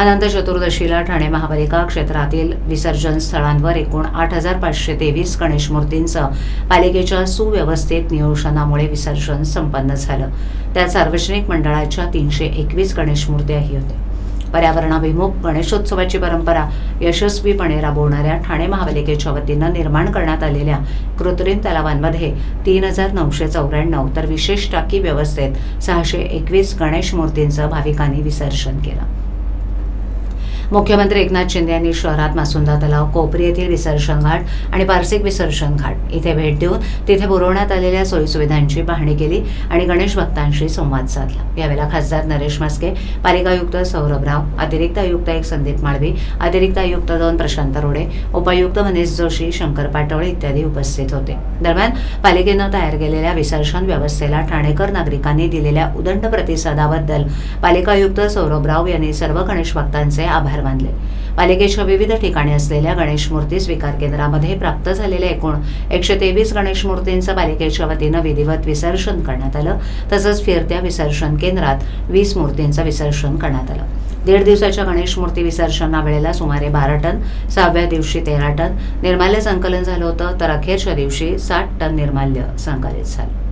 अनंत चतुर्दशीला ठाणे महापालिका क्षेत्रातील विसर्जन स्थळांवर एकूण आठ हजार पाचशे तेवीस गणेश मूर्तींचं पालिकेच्या सुव्यवस्थित नियोजनामुळे विसर्जन संपन्न झालं. त्यात सार्वजनिक मंडळाच्या तीनशे एकवीस गणेश मूर्त्याही होत्या पर्यावरणाभिमुख गणेशोत्सवाची परंपरा यशस्वीपणे राबवणाऱ्या ठाणे महापालिकेच्या वतीनं निर्माण करण्यात आलेल्या कृत्रिम तलावांमध्ये तीन हजार नऊशे चौऱ्याण्णव तर विशेष टाकी व्यवस्थेत सहाशे एकवीस गणेश मूर्तींचं भाविकांनी विसर्जन केलं. मुख्यमंत्री एकनाथ शिंदे यांनी शहरात मासुंदा तलाव कोपरी येथील विसर्जन घाट आणि पारसिक विसर्जन घाट इथे भेट देऊन तिथे पुरवण्यात आलेल्या सोयीसुविधांची पाहणी केली आणि गणेश भक्तांशी संवाद साधला. यावेळेला खासदार नरेश म्हस्के पालिका आयुक्त सौरभ राव अतिरिक्त आयुक्त एक संदीप माळवी अतिरिक्त आयुक्त दोन प्रशांत रोडे उपायुक्त मनीष जोशी शंकर पाटोळे इत्यादी उपस्थित होते. दरम्यान पालिकेनं तयार केलेल्या विसर्जन व्यवस्थेला ठाणेकर नागरिकांनी दिलेल्या उदंड प्रतिसादाबद्दल पालिका आयुक्त सौरभ राव यांनी सर्व गणेश भक्तांचे आभार मानले पालिकेच्या विविध ठिकाणी असलेल्या गणेश मूर्ती स्वीकार केंद्रामध्ये प्राप्त झालेल्या एकूण एकशे तेवीस गणेश मूर्तींचं पालिकेच्या वतीनं विधिवत विसर्जन करण्यात आलं. तसंच फिरत्या विसर्जन केंद्रात वीस मूर्तींचं विसर्जन करण्यात आलं. दीड दिवसाच्या गणेश मूर्ती विसर्जना वेळेला सुमारे बारा टन सहाव्या दिवशी तेरा टन निर्माल्य संकलन झालं होतं तर अखेरच्या दिवशी साठ टन निर्माल्य संकलित झालं.